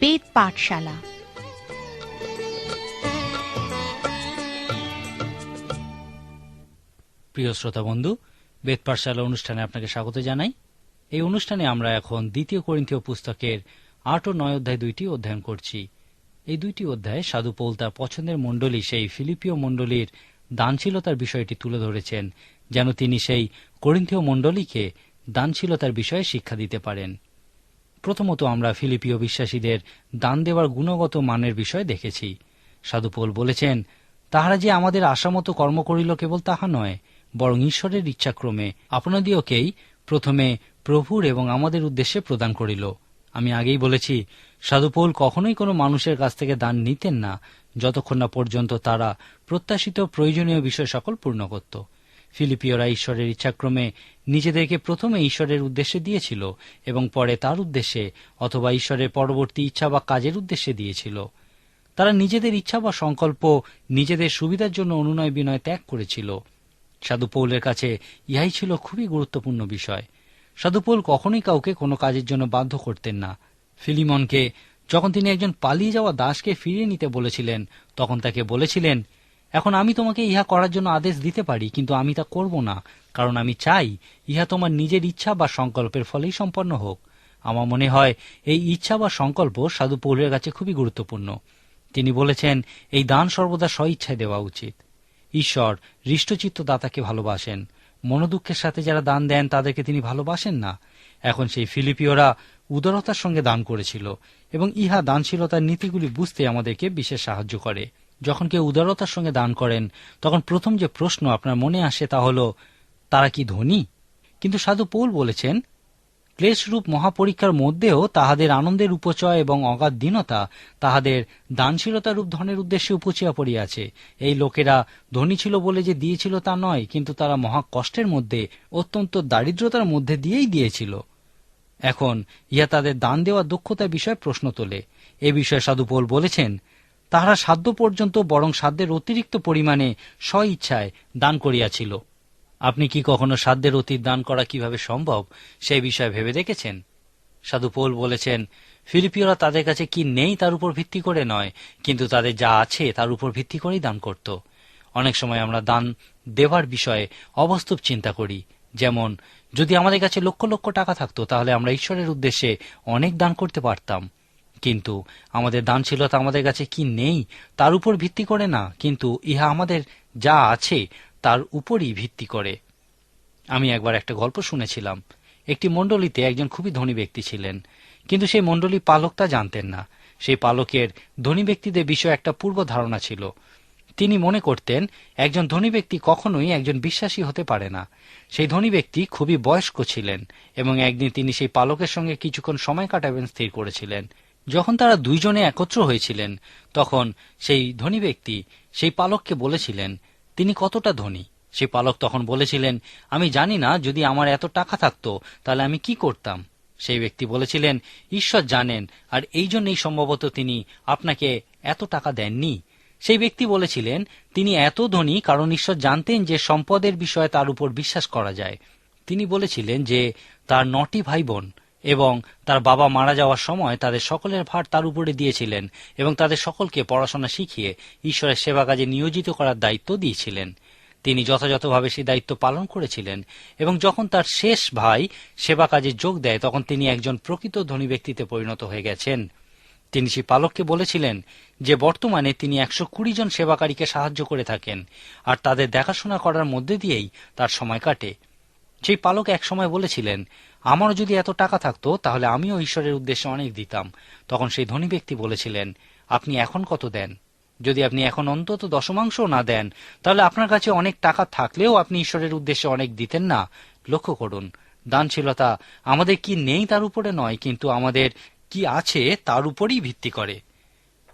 বেদ পাঠশালা। প্রিয় শ্রোতা বন্ধু, বেদ পাঠশালা অনুষ্ঠানে আপনাকে স্বাগত জানাই। এই অনুষ্ঠানে আমরা এখন দ্বিতীয় করিন্থীয় পুস্তকের আট ও নয় অধ্যায় দুইটি অধ্যয়ন করছি। এই দুইটি অধ্যায়ে সাধু পৌল তার পছন্দের মণ্ডলী, সেই ফিলিপীয় মণ্ডলীর দানশীলতার বিষয়টি তুলে ধরেছেন, যেন তিনি সেই করিন্থীয় মণ্ডলীকে দানশীলতার বিষয়ে শিক্ষা দিতে পারেন। প্রথমত আমরা ফিলিপীয় বিশ্বাসীদের দান দেওয়ার গুণগত মানের বিষয় দেখেছি। সাধু পৌল বলেছেন, তাহারা যে আমাদের আশামতো কর্ম করিল কেবল তাহা নয়, বরং ঈশ্বরের ইচ্ছাক্রমে আপনাদিওকেই প্রথমে প্রভুর এবং আমাদের উদ্দেশ্যে প্রদান করিল। আমি আগেই বলেছি, সাধুপৌল কখনোই কোনো মানুষের কাছ থেকে দান নিতেন না, যতক্ষণ না পর্যন্ত তারা প্রত্যাশিত প্রয়োজনীয় বিষয় সকল পূর্ণ করত। ফিলিপিওরা ঈশ্বরের ইচ্ছাক্রমে নিজেদেরকে প্রথমে ঈশ্বরের উদ্দেশ্যে দিয়েছিল এবং পরে তার উদ্দেশ্যে অথবা ঈশ্বরের পরবর্তী ইচ্ছা বা কাজের উদ্দেশ্যে দিয়েছিল। তারা নিজেদের ইচ্ছা বা সংকল্প নিজেদের সুবিধার জন্য অনুনয় বিনয় ত্যাগ করেছিল। সাধু পৌলের কাছে ইহাই ছিল খুবই গুরুত্বপূর্ণ বিষয়। সাধু পৌল কখনোই কাউকে কোনো কাজের জন্য বাধ্য করতেন না। ফিলিমনকে যখন তিনি একজন পালিয়ে যাওয়া দাসকে ফিরিয়ে নিতে বলেছিলেন, তখন তাকে বলেছিলেন এখন আমি তোমাকে ইহা করার জন্য আদেশ দিতে পারি, কিন্তু আমি তা করব না, কারণ আমি চাই ইহা তোমার নিজের ইচ্ছা বা সংকল্পের ফলেই সম্পন্ন হোক। আমার মনে হয় এই ইচ্ছা বা সংকল্প সাধু পৌলের কাছে খুবই গুরুত্বপূর্ণ। তিনি বলেছেন, এই দান সর্বদা স্বইচ্ছায় দেওয়া উচিত। ঈশ্বর হৃষ্টচিত্ত দাতাকে ভালোবাসেন। মনোদুঃখের সাথে যারা দান দেন, তাদেরকে তিনি ভালোবাসেন না। এখন সেই ফিলিপিওরা উদারতার সঙ্গে দান করেছিল, এবং ইহা দানশীলতার নীতিগুলি বুঝতে আমাদেরকে বিশেষ সাহায্য করে। যখন কেউ উদারতার সঙ্গে দান করেন, তখন প্রথম যে প্রশ্ন আপনার মনে আসে তা হল, তারা কি ধনী? কিন্তু সাধু পৌল বলেছেন, ক্লেশরূপ মহাপরীক্ষার মধ্যেও তাহাদের আনন্দের উপচয় এবং অগাধ দীনতা তাহাদের দানশীলতা রূপ ধনের উদ্দেশ্যে উপচিয়া পড়িয়াছে। এই লোকেরা ধনী ছিল বলে যে দিয়েছিল তা নয়, কিন্তু তারা মহা কষ্টের মধ্যে, অত্যন্ত দারিদ্রতার মধ্যে দিয়েই দিয়েছিল। এখন ইহা তাদের দান দেওয়া দক্ষতার বিষয়ে প্রশ্ন তোলে। এ বিষয়ে সাধু পৌল বলেছেন তাহারা সাধ্য পর্যন্ত বরং সাধ্যের অতিরিক্ত পরিমাণে স্ব ইচ্ছায় দান করিয়াছিল। আপনি কি কখনো সাধ্যের অতীত দান করা কীভাবে সম্ভব সেই বিষয়ে ভেবে দেখেছেন? সাধু পোল বলেছেন ফিলিপিওরা তাদের কাছে কি নেই তার উপর ভিত্তি করে নয়, কিন্তু তাদের যা আছে তার উপর ভিত্তি করেই দান করত। অনেক সময় আমরা দান দেওয়ার বিষয়ে অবাস্তব চিন্তা করি, যেমন, যদি আমাদের কাছে লক্ষ লক্ষ টাকা থাকতো, তাহলে আমরা ঈশ্বরের উদ্দেশ্যে অনেক দান করতে পারতাম। কিন্তু আমাদের দানশীলতা আমাদের কাছে কি নেই, তার উপর ভিত্তি করে না, কিন্তু ইহা আমাদের যা আছে, তার উপরই ভিত্তি করে। আমি একবার একটা গল্প শুনেছিলাম। একটি মণ্ডলীতে একজন খুবই ধনী ব্যক্তি ছিলেন, কিন্তু সেই মণ্ডলী পালক তা জানতেন না। সেই পালকের ধনী ব্যক্তিদের বিষয়ে একটা পূর্ব ধারণা ছিল। তিনি মনে করতেন, একজন ধনী ব্যক্তি কখনোই একজন বিশ্বাসী হতে পারে না। সেই ধনী ব্যক্তি খুবই বয়স্ক ছিলেন এবং একদিন তিনি সেই পালকের সঙ্গে কিছুক্ষণ সময় কাটাবেন স্থির করেছিলেন। যখন তারা দুইজনে একত্র হয়েছিলেন, তখন সেই ধনী ব্যক্তি সেই পালককে বলেছিলেন, তিনি কতটা ধনী? সেই পালক তখন বলেছিলেন, আমি জানি না, যদি আমার এত টাকা থাকতো, তাহলে আমি কি করতাম? সেই ব্যক্তি বলেছিলেন, ঈশ্বর জানেন, আর এই জন্যই সম্ভবত তিনি আপনাকে এত টাকা দেননি। সেই ব্যক্তি বলেছিলেন, তিনি এত ধনী, কারণ ঈশ্বর জানতেন যে সম্পদের বিষয়ে তার উপর বিশ্বাস করা যায়। তিনি বলেছিলেন যে, তার নটি ভাই বোন এবং তার বাবা মারা যাওয়ার সময় তাদের সকলের ভার তার উপরে দিয়েছিলেন এবং তাদের সকলকে পড়াশোনা শিখিয়ে ঈশ্বরের সেবা কাজে নিয়োজিত করার দায়িত্ব দিয়েছিলেন। তিনি যথাযথভাবে সেই দায়িত্ব পালন করেছিলেন এবং যখন তার শেষ ভাই সেবা কাজে যোগ দেয়, তখন তিনি একজন প্রকৃত ধনী ব্যক্তিতে পরিণত হয়ে গেছেন। তিনি সেই পালককে বলেছিলেন যে, বর্তমানে তিনি একশো কুড়ি জন সেবাকারীকে সাহায্য করে থাকেন আর তাদের দেখাশোনা করার মধ্যে দিয়েই তার সময় কাটে। সেই পালক এক সময় বলেছিলেন আমারও যদি এত টাকা থাকতো, তাহলে আমিও ঈশ্বরের উদ্দেশ্যে অনেক দিতাম। তখন সেই ধনী ব্যক্তি বলেছিলেন, আপনি এখন কত দেন? যদি আপনি এখন অন্তত দশমাংশও না দেন, তাহলে আপনার কাছে অনেক টাকা থাকলেও আপনি ঈশ্বরের উদ্দেশ্যে অনেক দিতেন না। লক্ষ্য করুন, দানশীলতা আমাদের কি নেই তার উপরে নয়, কিন্তু আমাদের কি আছে তার উপরই ভিত্তি করে।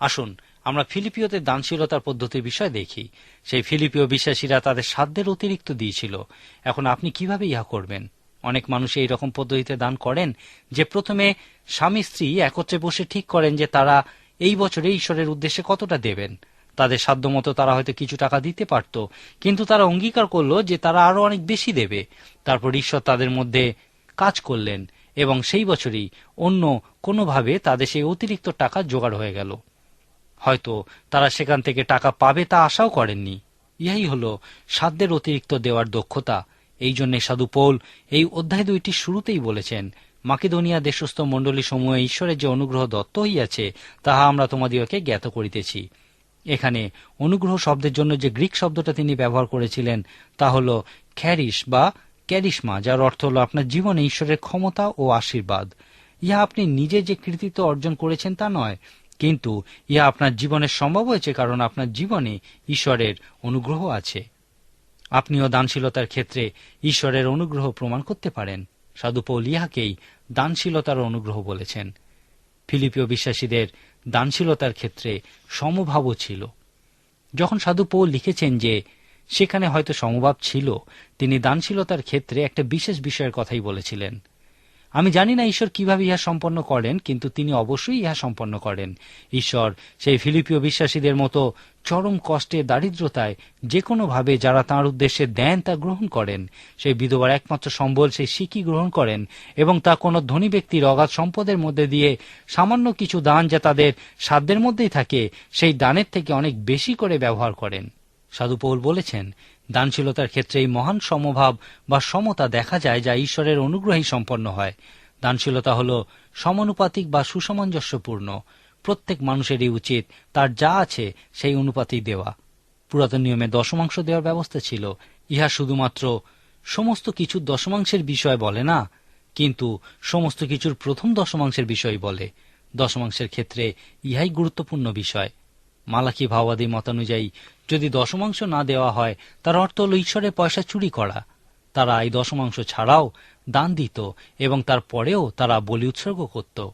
আসুন, আমরা ফিলিপিওতে দানশীলতার পদ্ধতির বিষয় দেখি। সেই ফিলিপিও বিশ্বাসীরা তাদের সাধ্যের অতিরিক্ত দিয়েছিল। এখন আপনি কীভাবে ইহা করবেন? অনেক মানুষ এই রকম পদ্ধতিতে দান করেন যে প্রথমে স্বামী স্ত্রী একত্রে বসে ঠিক করেন যে তারা এই বছরে ঈশ্বরের উদ্দেশ্যে কতটা দেবেন। তাদের সাধ্যমতো তারা হয়তো কিছু টাকা দিতে পারত, কিন্তু তারা অঙ্গীকার করল যে তারা আরও অনেক বেশি দেবে। তারপর ঈশ্বর তাদের মধ্যে কাজ করলেন এবং সেই বছরই অন্য কোনোভাবে তাদের সেই অতিরিক্ত টাকা জোগাড় হয়ে গেল। হয়তো তারা সেখান থেকে টাকা পাবে তা আশাও করেননি। ইহাই হল সাধ্যের অতিরিক্ত দেওয়ার দক্ষতা। এই জন্য সাধু পৌল এই অধ্যায় দুইটি শুরুতেই বলেছেন, মাকেদোনিয়া দেশস্থ মণ্ডলী সমূহে ঈশ্বরের যে অনুগ্রহ দত্ত হইয়াছে, তাহা আমরা তোমাদিওকে জ্ঞাত করিতেছি। এখানে অনুগ্রহ শব্দের জন্য যে গ্রিক শব্দটা তিনি ব্যবহার করেছিলেন, তা হল খ্যারিস বা ক্যারিসমা, যার অর্থ হল আপনার জীবনে ঈশ্বরের ক্ষমতা ও আশীর্বাদ। ইহা আপনি নিজে যে কৃতিত্ব অর্জন করেছেন তা নয়, কিন্তু ইহা আপনার জীবনে সম্ভব হয়েছে কারণ আপনার জীবনে ঈশ্বরের অনুগ্রহ আছে। আপনিও দানশীলতার ক্ষেত্রে ঈশ্বরের অনুগ্রহ প্রমাণ করতে পারেন। সাধু পৌল ইহাকেই দানশীলতার অনুগ্রহ বলেছেন। ফিলিপীয় বিশ্বাসীদের দানশীলতার ক্ষেত্রে সমভাবও ছিল। যখন সাধু পৌল লিখেছেন যে, সেখানে হয়তো সমভাব ছিল তিনি দানশীলতার ক্ষেত্রে একটা বিশেষ বিষয়ের কথাই বলেছিলেন। আমি জানি না ঈশ্বর কীভাবে ইহা সম্পন্ন করেন, কিন্তু তিনি অবশ্যই ইহা সম্পন্ন করেন। ঈশ্বর সেই ফিলিপীয় বিশ্বাসীদের মতো চরম কষ্টে দারিদ্রতায় যে কোনোভাবে যারা তাঁর উদ্দেশ্যে দেন তা গ্রহণ করেন। সেই বিধবার একমাত্র সম্বল সেই শিকি গ্রহণ করেন, এবং তা কোনো ধনী ব্যক্তির অগাধ সম্পদের মধ্যে দিয়ে সামান্য কিছু দান যা তাদের সাধ্যের মধ্যেই থাকে, সেই দানের থেকে অনেক বেশি করে ব্যবহার করেন। সাধু পৌল বলেছেন দানশীলতার ক্ষেত্রে এই মহান সমভাব বা সমতা দেখা যায় যা ঈশ্বরের অনুগ্রহেই সম্পন্ন হয়। দানশীলতা হল সমানুপাতিক বা সুসামঞ্জস্যপূর্ণ। প্রত্যেক মানুষেরই উচিত তার যা আছে সেই অনুপাতেই দেওয়া। পুরাতন নিয়মে দশমাংশ দেওয়ার ব্যবস্থা ছিল। ইহা শুধুমাত্র সমস্ত কিছুর দশমাংশের বিষয় বলে না, কিন্তু সমস্ত কিছুর প্রথম দশমাংশের বিষয় বলে। দশমাংশের ক্ষেত্রে ইহাই গুরুত্বপূর্ণ বিষয়। মালাকি ভাওয়াদি মতানুযায়ী, যদি দশমাংশ না দেওয়া হয়, তার অর্থ হল ঈশ্বরের পয়সা চুরি করা। তারা এই দশমাংশ ছাড়াও দান দিত এবং তারপরেও তারা বলি উৎসর্গ করত।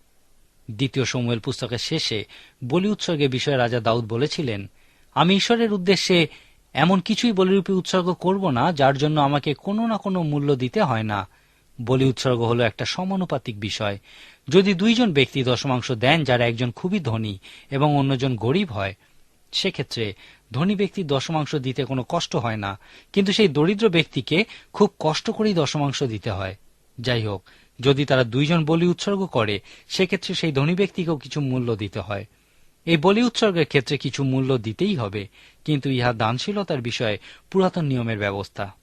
দ্বিতীয় সময়ের পুস্তকের শেষে বলি উৎসর্গের বিষয়ে রাজা দাউদ বলেছিলেন, আমি ঈশ্বরের উদ্দেশ্যে এমন কিছুই বলিরূপে উৎসর্গ করব না, যার জন্য আমাকে কোনো না কোনো মূল্য দিতে হয় না। বলি উৎসর্গ হলো একটা সমানুপাতিক বিষয়। যদি দুইজন ব্যক্তি দশমাংশ দেন যারা একজন খুবই ধনী এবং অন্যজন গরিব হয়, সেক্ষেত্রে ধনী ব্যক্তির দশমাংশ দিতে কোনো কষ্ট হয় না। কিন্তু সেই দরিদ্র ব্যক্তিকে খুব কষ্ট করেই দশমাংশ দিতে হয়। যাই হোক, যদি তারা দুইজন বলি উৎসর্গ করে, সেক্ষেত্রে সেই ধনী ব্যক্তিকেও কিছু মূল্য দিতে হয়। এই বলি উৎসর্গের ক্ষেত্রে কিছু মূল্য দিতেই হবে, কিন্তু ইহা দানশীলতার বিষয়ে পুরাতন নিয়মের ব্যবস্থা।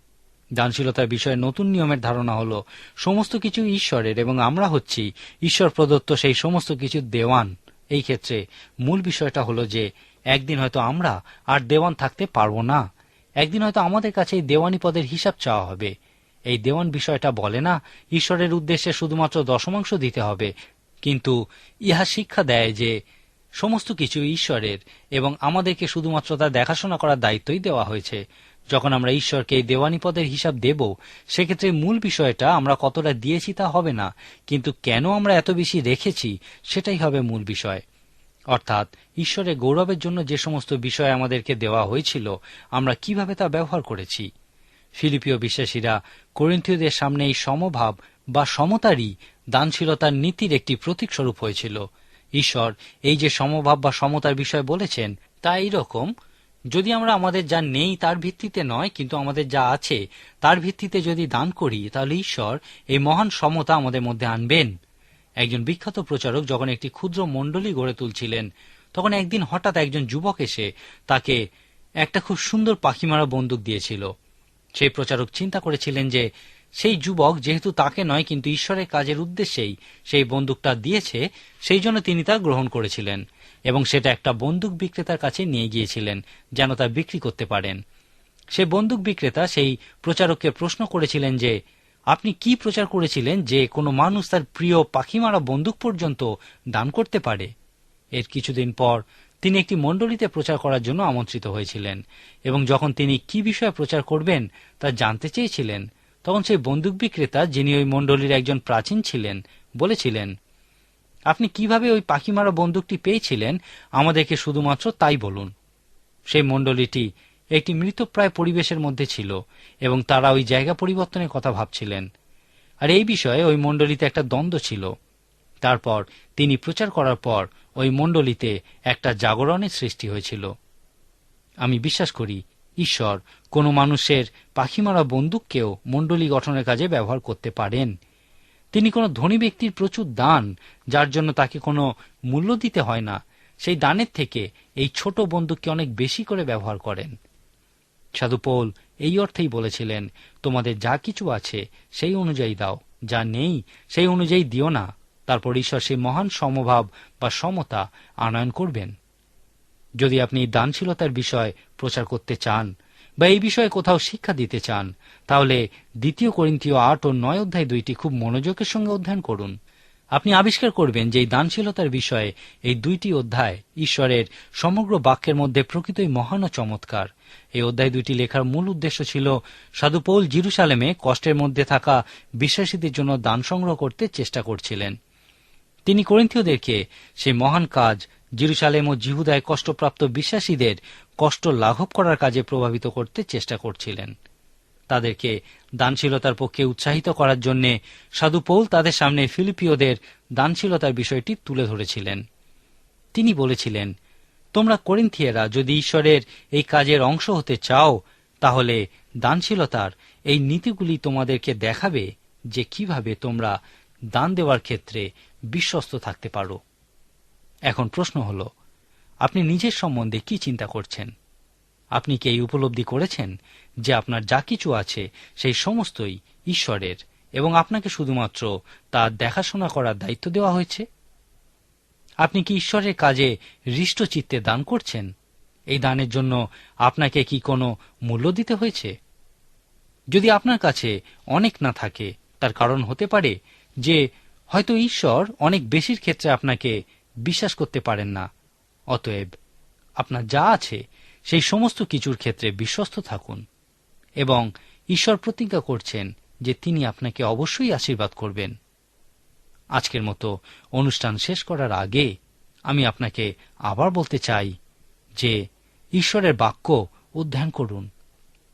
দানশীলতার বিষয়ে নতুন নিয়মের ধারণা হল, সমস্ত কিছু ঈশ্বরের এবং আমরা হচ্ছি ঈশ্বর প্রদত্ত সেই সমস্ত কিছু দেওয়ান। এই ক্ষেত্রে মূল বিষয়টা হলো যে, একদিন হয়তো আমরা আর দেওয়ান থাকতে পারব না। একদিন হয়তো আমাদের কাছে এই দেওয়ানি পদের হিসাব চাওয়া হবে। এই দেওয়ান বিষয়টা বলে না, ঈশ্বরের উদ্দেশ্যে শুধুমাত্র দশমাংশ দিতে হবে। কিন্তু ইহা শিক্ষা দেয় যে, সমস্ত কিছু ঈশ্বরের এবং আমাদেরকে শুধুমাত্র তার দেখাশোনা করার দায়িত্বই দেওয়া হয়েছে। যখন আমরা ঈশ্বরকে এই দেওয়ানি পদের হিসাব দেব, সেক্ষেত্রে মূল বিষয়টা আমরা কতটা দিয়েছি তা হবে না, কিন্তু কেন আমরা এত বেশি রেখেছি সেটাই হবে মূল বিষয়। অর্থাৎ ঈশ্বরের গৌরবের জন্য যে সমস্ত বিষয় আমাদেরকে দেওয়া হয়েছিল, আমরা কীভাবে তা ব্যবহার করেছি? ফিলিপিও বিশ্বাসীরা করিন্থীয়দের সামনে এই সমভাব বা সমতারই দানশীলতার নীতির একটি প্রতীক স্বরূপ হয়েছিল। ঈশ্বর এই যে সমভাব বা সমতার বিষয় বলেছেন, তা এইরকম যদি আমরা আমাদের যা নেই তার ভিত্তিতে নয়, কিন্তু আমাদের যা আছে তার ভিত্তিতে যদি দান করি, তাহলে ঈশ্বর এই মহান সমতা আমাদের মধ্যে আনবেন। একজন বিখ্যাত প্রচারক যখন একটি ক্ষুদ্র মণ্ডলী গড়ে তুলছিলেন, তখন একদিন হঠাৎ একজন যুবক এসে তাকে একটা খুব সুন্দর পাখি মারা বন্দুক দিয়েছিল। সেই প্রচারক চিন্তা করেছিলেন যে, সেই যুবক যেহেতু তাকে নয়, কিন্তু ঈশ্বরের কাজের উদ্দেশ্যেই সেই বন্দুকটা দিয়েছে, সেই জন্য তিনি তা গ্রহণ করেছিলেন। এবং সেটা একটা বন্দুক বিক্রেতার কাছে নিয়ে গিয়েছিলেন, যেন তা বিক্রি করতে পারেন। সে বন্দুক বিক্রেতা সেই প্রচারককে প্রশ্ন করেছিলেন যে, আপনি কি প্রচার করেছিলেন যে কোনো মানুষ তার প্রিয় পাখি মারা বন্দুক পর্যন্ত দান করতে পারে? এর কিছুদিন পর তিনি একটি মণ্ডলীতে প্রচার করার জন্য আমন্ত্রিত হয়েছিলেন এবং যখন তিনি কি বিষয়ে প্রচার করবেন তা জানতে চেয়েছিলেন, তখন সেই বন্দুক বিক্রেতা, যিনি ওই মণ্ডলীর একজন প্রাচীন ছিলেন, বলেছিলেন আপনি কীভাবে ওই পাখি মারা বন্দুকটি পেয়েছিলেন? আমাদেরকে শুধুমাত্র তাই বলুন। সেই মণ্ডলীটি একটি মৃতপ্রায় পরিবেশের মধ্যে ছিল এবং তারা ওই জায়গা পরিবর্তনের কথা ভাবছিলেন। আর এই বিষয়ে ওই মণ্ডলীতে একটা দ্বন্দ্ব ছিল। তারপর তিনি প্রচার করার পর ওই মণ্ডলীতে একটা জাগরণের সৃষ্টি হয়েছিল। আমি বিশ্বাস করি, ঈশ্বর কোনো মানুষের পাখি মারা বন্দুককেও মণ্ডলী গঠনের কাজে ব্যবহার করতে পারেন। তিনি কোনো ধনী ব্যক্তির প্রচুর দান, যার জন্য তাকে কোনো মূল্য দিতে হয় না। সেই দানের থেকে এই ছোট বন্দুককে অনেক বেশি করে ব্যবহার করেন। সাধু পৌল এই অর্থেই বলেছিলেন, তোমাদের যা কিছু আছে, সেই অনুযায়ী দাও, যা নেই, সেই অনুযায়ী দিও না। তারপর ঈশ্বর সেই মহান সমভাব বা সমতা আনয়ন করবেন। যদি আপনি দানশীলতার বিষয় প্রচার করতে চান বা এই বিষয়ে কোথাও শিক্ষা দিতে চান, তাহলে দ্বিতীয় করিন্থীয় আট ও নয় অধ্যায় দুইটি খুব মনোযোগের সঙ্গে অধ্যয়ন করুন। আপনি আবিষ্কার করবেন যে এই দানশীলতার বিষয়ে এই দুইটি অধ্যায় ঈশ্বরের সমগ্র বাক্যের মধ্যে প্রকৃতই মহান ও চমৎকার। এই অধ্যায় দুইটি লেখার মূল উদ্দেশ্য ছিল সাধু পৌল জিরুসালেমে কষ্টের মধ্যে থাকা বিশ্বাসীদের জন্য দান সংগ্রহ করতে চেষ্টা করছিলেন। তিনি করিন্থীয়দেরকে সেই মহান কাজ জিরুসালেম ও জিহুদায় কষ্টপ্রাপ্ত বিশ্বাসীদের কষ্ট লাঘব করার কাজে প্রভাবিত করতে চেষ্টা করছিলেন। তাদেরকে দানশীলতার পক্ষে উৎসাহিত করার জন্য সাধু পৌল তাদের সামনে ফিলিপিওদের দানশীলতার বিষয়টি তুলে ধরেছিলেন। তিনি বলেছিলেন, তোমরা করিন্থিয়েরা যদি ঈশ্বরের এই কাজের অংশ হতে চাও, তাহলে দানশীলতার এই নীতিগুলি তোমাদেরকে দেখাবে যে কীভাবে তোমরা দান দেওয়ার ক্ষেত্রে বিশ্বস্ত থাকতে পারো। এখন প্রশ্ন হল, আপনি নিজের সম্বন্ধে কি চিন্তা করছেন? আপনি কি এই উপলব্ধি করেছেন যে আপনার যা কিছু আছে সেই সমস্তই ঈশ্বরের এবং আপনাকে শুধুমাত্র তা দেখাশোনা করার দায়িত্ব দেওয়া হয়েছে? আপনি কি ঈশ্বরের কাজে হৃষ্টচিত্তে দান করছেন? এই দানের জন্য আপনাকে কি কোনো মূল্য দিতে হয়েছে? যদি আপনার কাছে অনেক না থাকে, তার কারণ হতে পারে যে হয়তো ঈশ্বর অনেক বেশির ক্ষেত্রে আপনাকে বিশ্বাস করতে পারেন না। অতএব আপনার যা আছে, সেই সমস্ত কিছুর ক্ষেত্রে বিশ্বস্ত থাকুন এবং ঈশ্বর প্রতিজ্ঞা করছেন যে তিনি আপনাকে অবশ্যই আশীর্বাদ করবেন। আজকের মতো অনুষ্ঠান শেষ করার আগে আমি আপনাকে আবার বলতে চাই যে ঈশ্বরের বাক্য অধ্যয়ন করুন।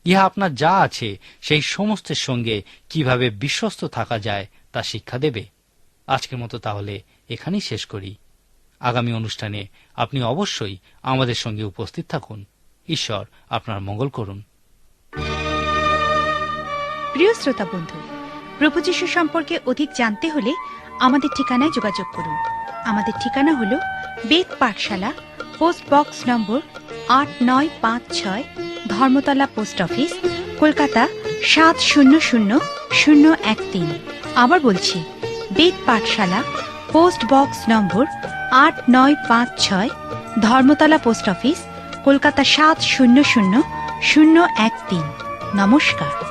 ইহা আপনার যা আছে, সেই সমস্তের সঙ্গে কীভাবে বিশ্বস্ত থাকা যায় তা শিক্ষা দেবে। আজকের মতো তাহলে এখানেই শেষ করি। আগামী অনুষ্ঠানে আপনি অবশ্যই আমাদের সঙ্গে উপস্থিত থাকুন। ঈশ্বর আপনার মঙ্গল করুন। প্রিয় শ্রোতা বন্ধু, প্রভু যীশু সম্পর্কে অধিক জানতে হলে আমাদের ঠিকানায় যোগাযোগ করুন। আমাদের ঠিকানা হল বেদ পাঠশালা, পোস্ট বক্স নম্বর আট নয় পাঁচ ছয়, ধর্মতলা পোস্ট অফিস, কলকাতা সাত শূন্য শূন্য শূন্য এক তিন। আবার বলছি, বেদ পাঠশালা, পোস্ট বক্স নম্বর আট নয় পাঁচ ছয়, ধর্মতলা পোস্ট অফিস, কলকাতা সাত শূন্য শূন্য শূন্য এক তিন। নমস্কার।